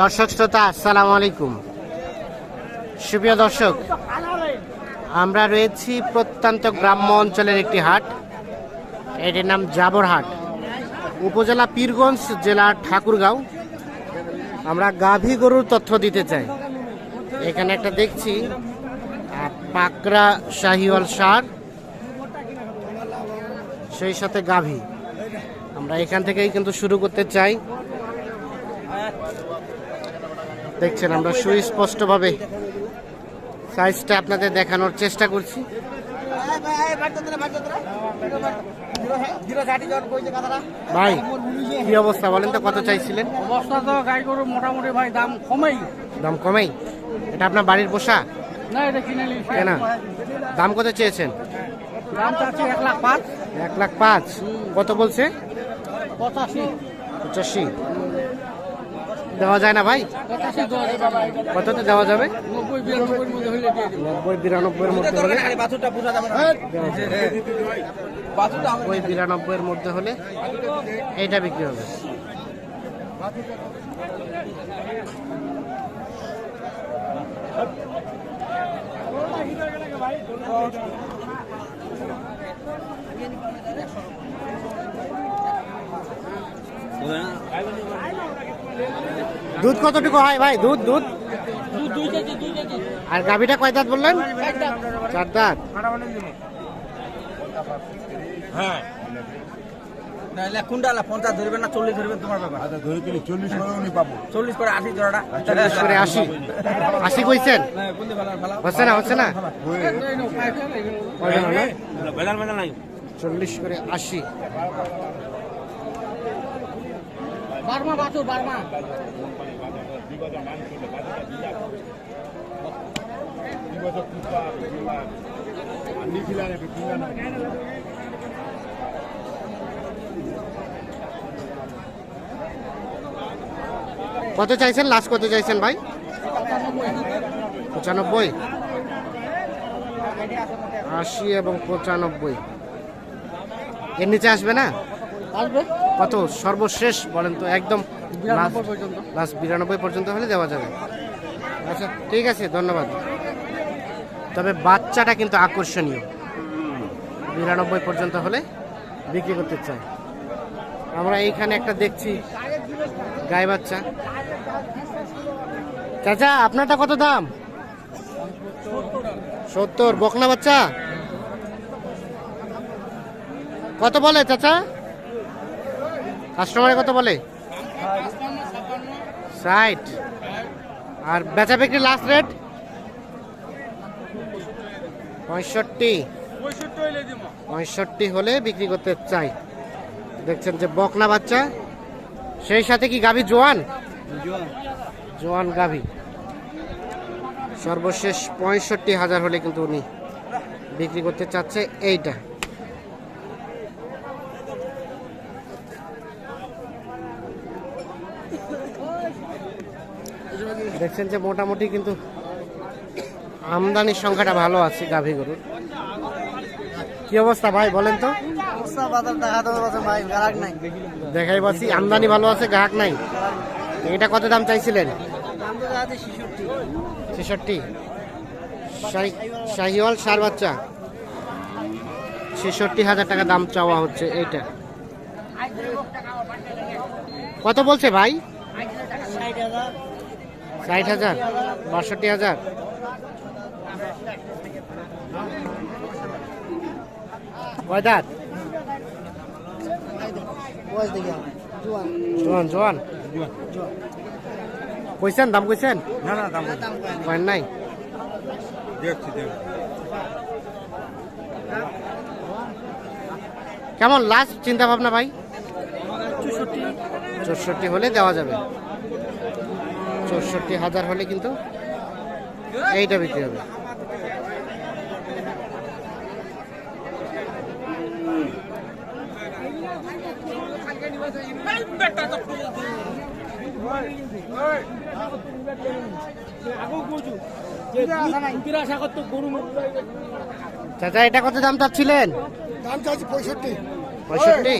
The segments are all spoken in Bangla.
দর্শক শ্রোতা, আসসালামু আলাইকুম। সুপ্রিয় দর্শক, আমরা রয়েছি প্রত্যন্ত গ্রাম্য অঞ্চলের একটি হাট। এটির নাম জাবরহাট উপজেলা পীরগঞ্জ জেলা ঠাকুরগাঁও। আমরা গাভী গরুর তথ্য দিতে চাই। এখানে একটা দেখছি পাকড়া শাহিওয়াল সার, সেই সাথে গাভী। আমরা এখান থেকেই কিন্তু শুরু করতে চাই। দেখছেন আমরা সুস্পষ্টভাবে সাইজটা আপনাদের দেখানোর চেষ্টা করছি। ভাই কি অবস্থা বলেন তো কত চাইছিলেন? অবস্থা তো গাই গরু মোটামুটি ভাই দাম কমেই। দাম কমেই? এটা আপনার বাড়ির পোষা? না এটা কিনে কেনা? দাম কত চেয়েছেন? দাম চাচ্ছি এক লাখ পাঁচ। এক লাখ পাঁচ। কত বলছে? পঁচাশি। পঁচাশি। দেওয়া যায় না ভাই? পঁচাশি দেওয়া যাবে ভাই কততে দেওয়া যাবে? নব্বই বিরানব্বইয়ের মধ্যে হলে দিয়ে নব্বই বিরানব্বইয়ের মধ্যে হলে এইটা বিক্রি হবে। দুধ কতটুকু হয় ভাই? দুধ দুধ? আর গাভিটা কয় দাঁত বললেন? চার দাঁত। নাহলে কুন্ডালা পঞ্চাশ ধরবেন না চল্লিশ ধরবেন তোমার ব্যাপার। আচ্ছা ধরে কিনে চল্লিশ করে উনি পাবো। চল্লিশ করে আশি জোড়াটা। চল্লিশ করে আশি। আশি কইছেন? হচ্ছে না হচ্ছে না? চল্লিশ করে আশি। বারমা বাছুর বারমা। কত চাইছেন? লাস্ট কত চাইছেন ভাই? পঁচানব্বই। আশি এবং পঁচানব্বই। এর নিচে আসবে না? আসবে। কত সর্বশেষ বলেন তো একদম পর্যন্ত। লাস্ট বিরানব্বই পর্যন্ত হলে দেওয়া যাবে। আচ্ছা। ঠিক আছে ধন্যবাদ। তবে বাচ্চাটা কিন্তু আকর্ষণীয়। বিরানব্বই পর্যন্ত হলে বিক্রি করতে চাই আমরা এইখানে একটা দেখছি গায়ে বাচ্চা। চাচা আপনারটা কত দাম? সত্তর। বকনা বাচ্চা? কত বলে চাচা? কাস্টমারে কত বলে? ষাট। আর বেচা বিক্রি লাস্ট রেট পঁয়ষট্টি। পঁয়ষট্টি হলে বিক্রি করতে চাই। দেখছেন যে বকনা বাচ্চা। সেই সাথে কি গাভী জোয়ান? জোয়ান গাভী। সর্বশেষ পঁয়ষট্টি হাজার হলে কিন্তু উনি বিক্রি করতে চাচ্ছে এইটা। দেখছেন যে মোটামুটি কিন্তু আমদানির সংখ্যাটা ভালো আছে গাভী গরুর। কি অবস্থা ভাই বলেন তো? দেখাই পাচ্ছি আমদানি ভালো আছে গ্রাহক নাই। এটা কত দাম চাইছিলেন? ছেষট্টি। ছেষট্টি। শাহি- শাহিওয়াল সার বাচ্চা। ছেষট্টি হাজার টাকা দাম চাওয়া হচ্ছে এইটা। কত বলছে ভাই? ষাট হাজার ষাট হাজার বাষট্টি হাজার। কয় দাঁত? জোয়ান জোয়ান। কইছেন দাম কইছেন? না না দাম কয়েন নাই? কেমন লাস্ট চিন্তা ভাবনা ভাই? চৌষট্টি। চৌষট্টি হলে দেওয়া যাবে। চৌষট্টি হাজার হলে কিন্তু এইটা বিক্রি হবে। চাচা এটা কত দাম চাচ্ছিলেন? দাম চাইছি পঁয়ষট্টি। পঁয়ষট্টি?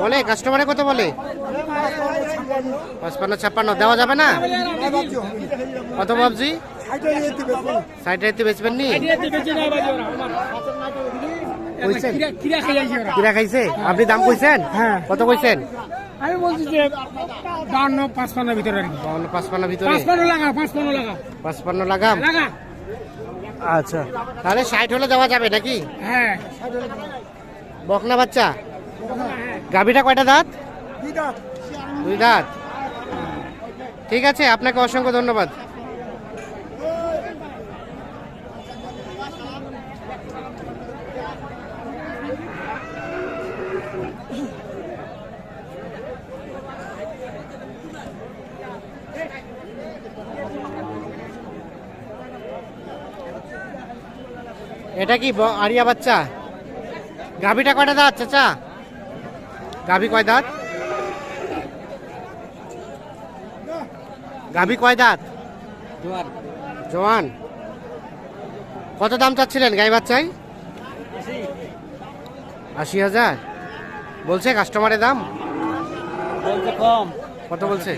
বলে? কাস্টমারে কত বলে? পঁচপান্ন ছাপ্পান্ন দেওয়া যাবে না? কত ভাবছি? সাইড রেতে বেচবেন নি? কিরা খাইছে? আপনি দাম কইছেন? হ্যাঁ। কত কইছেন? আমি বলছি যে বান্ন পাঁচপান্নের ভিতরে আর কি বাউন্ন পাঁচপান্ন ভিতরে। পাঁচপান্ন লাগা পাঁচপান্ন লাগা পাঁচপান্ন লাগাম? লাগা আচ্ছা। তাহলে ষাট হলে দেওয়া যাবে নাকি? হ্যাঁ। বকনা বাচ্চা? গাভিটা কয়টা দাঁত? দুই দাঁত। ঠিক আছে আপনাকে অসংখ্য ধন্যবাদ। এটা কি আরিয়া বাচ্চা? গাভিটা কয়টা দাঁত চাচা? গাভি কয় দাঁত? গাভি কয় দাঁত? জোয়ান। কত দাম চাচ্ছিলেন গাই বাচ্চাই? আশি। হাজার। বলছে কাস্টমারের দাম? বলছে কম। কত বলছে?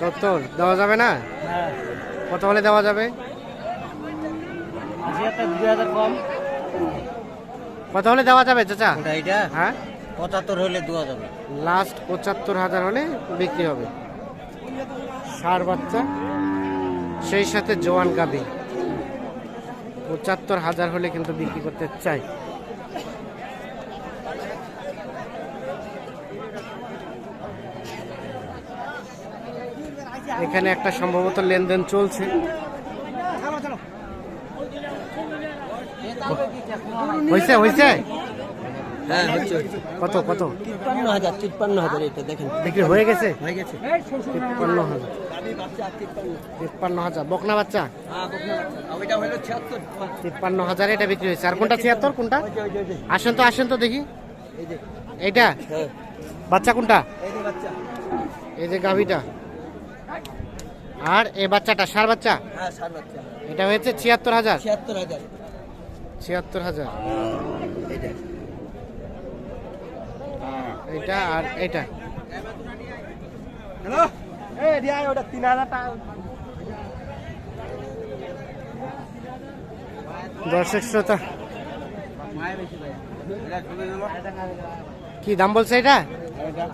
সত্তর। দেওয়া যাবে না? হ্যাঁ। কত হলে দেওয়া যাবে? কত হলে দেওয়া যাবে চাচা? হ্যাঁ? পঁচাত্তর হলে দেওয়া যাবে। লাস্ট পঁচাত্তর হাজার হলে বিক্রি হবে। ষাট বাচ্চা সেই সাথে জোয়ান গাবি পঁচাত্তর হাজার হলে কিন্তু বিক্রি করতে চাই। এখানে একটা সম্ভবত লেনদেন চলছে। হয়েছে হয়েছে হ্যাঁ হচ্ছে। কত কত? তিপ্পান্ন হাজার তিপ্পান্ন হাজার এটা দেখেন। বিক্রি হয়ে গেছে? হয়ে গেছে। তিপ্পান্ন হাজার। তিপ্পান্ন। হাজার। বকনা বাচ্চা? ছিয়াত্তর। তিপ্পান্ন হাজার এটা বিক্রি হয়েছে। আর কোনটা? ছিয়াত্তর কোনটা? আসেন তো আসেন তো দেখি। এইটা? হ্যাঁ। বাচ্চা কোনটা? এই যে গাভিটা। আর এই বাচ্চাটা সার বাচ্চা? হ্যাঁ বাচ্চা। এটা হয়েছে ছিয়াত্তর হাজার। ছিয়াত্তর হাজার। ছিয়াত্তর হাজার। এইটা আর এইটা হ্যালো এই দিয়া ওটা তিন হাজার টাকা। দর্শক শ্রোতা। এটা কি দাম বলছে এটা? এটা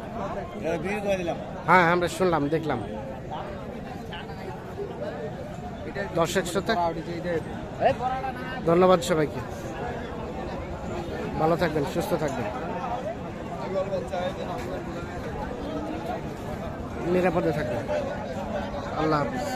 এটা হ্যাঁ আমরা শুনলাম দেখলাম। দর্শক শ্রোতা। ধন্যবাদ সবাইকে। ভালো থাকবেন সুস্থ থাকবেন। নিরাপদে থাকবে। আল্লাহ হাফিজ।